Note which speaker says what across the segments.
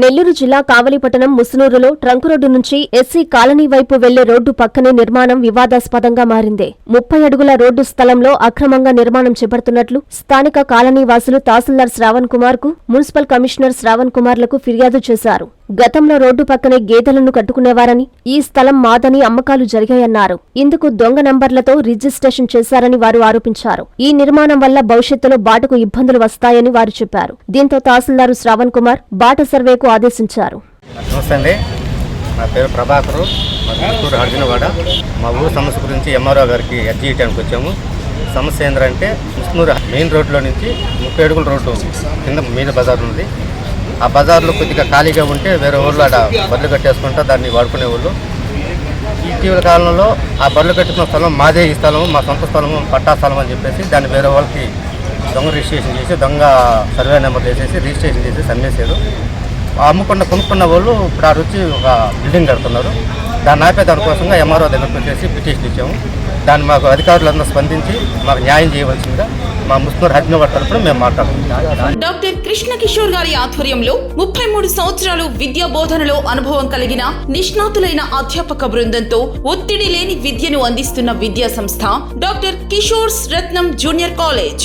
Speaker 1: నెల్లూరు జిల్లా కావలిపట్టణం ముసునూరులో ట్రంక్ రోడ్డు నుంచి ఎస్సీ కాలనీ వైపు వెళ్ళే రోడ్డు పక్కనే నిర్మాణం వివాదాస్పదంగా మారింది. ముప్పై అడుగుల రోడ్డు స్థలంలో అక్రమంగా నిర్మాణం చేపడుతున్నట్లు స్థానిక కాలనీ వాసులు తహసీల్దార్ శ్రావణ్ కుమార్కు మున్సిపల్ కమిషనర్ శ్రావణ్ కుమార్లకు ఫిర్యాదు చేశారు. గతంలో రోడ్డు పక్కనే గేదెలను కట్టుకునేవారని ఈ స్థలం మాదని అమ్మకాలు జరిగాయన్నారు. ఇందుకు దొంగ నంబర్లతో రిజిస్ట్రేషన్ చేశారని వారు ఆరోపించారు. ఈ నిర్మాణం వల్ల భవిష్యత్తులో బాటకు ఇబ్బందులు వస్తాయని వారు చెప్పారు. దీంతో తహసీల్దారు శ్రావణ్ కుమార్ బాట సర్వేకు ఆదేశించారు.
Speaker 2: నమస్తే నా పేరు ప్రభాకరు. మా అర్జునవాడ మా ఊరు సమస్య గురించి ఎంఆర్ఓ గారికి అర్జీ చేయడానికి వచ్చాము. సమస్య ఏంటంటే ముస్నూరు మెయిన్ రోడ్లో నుంచి ముప్పై అడుగుల రోడ్డు కింద మీద బజార్ ఉంది ఆ బజార్లో కొద్దిగా ఖాళీగా ఉంటే వేరే ఊళ్ళో ఆడ బర్రెలు కట్టేసుకుంటా దాన్ని వాడుకునే వాళ్ళు ఇటీవల కాలంలో ఆ బండ్లు కట్టుకున్న స్థలం మాదే ఈ స్థలం మా సొంత స్థలము పట్టా స్థలం అని చెప్పేసి దాన్ని వేరే వాళ్ళకి దొంగ రిజిస్ట్రేషన్ చేసి దొంగ సర్వే నెంబర్ వేసేసి రిజిస్ట్రేషన్ చేసి అమ్మేశారు. అమ్ముకున్న కొనుక్కున్న వాళ్ళు ఇప్పుడు ఆ రుచి ఒక బిల్డింగ్ కడుతున్నారు. దాన్ని ఆపే దానికోసంగా ఎంఆర్ఓ దగ్గరకు వచ్చేసి పిటిషన్ ఇచ్చాము. దాన్ని మాకు అధికారులందరూ స్పందించి మాకు న్యాయం చేయవలసిందిగా మా ముస్లిం హజ్ఞ తరపున మేము మాట్లాడుతున్నాం
Speaker 3: డాక్టర్ కృష్ణ కిషోర్ గారి ఆధ్వర్యంలో ముప్పై మూడు సంవత్సరాలు విద్యా బోధనలో అనుభవం కలిగిన నిష్ణాతులైన అధ్యాపక బృందంతో ఒత్తిడి లేని విద్యను అందిస్తున్న విద్యా సంస్థ doctor Kishore's Ratnam junior college.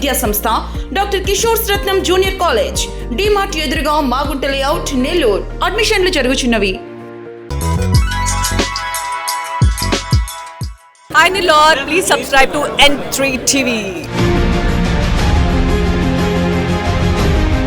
Speaker 3: విద్యా సంస్థ doctor Kishore Ratnam junior college DMart ఎదురుగా మాగుంట లేఅవుట్ నెల్లూరు. అడ్మిషన్లు జరుగుచున్నవి.
Speaker 4: Hi Nilor, please subscribe to N3 TV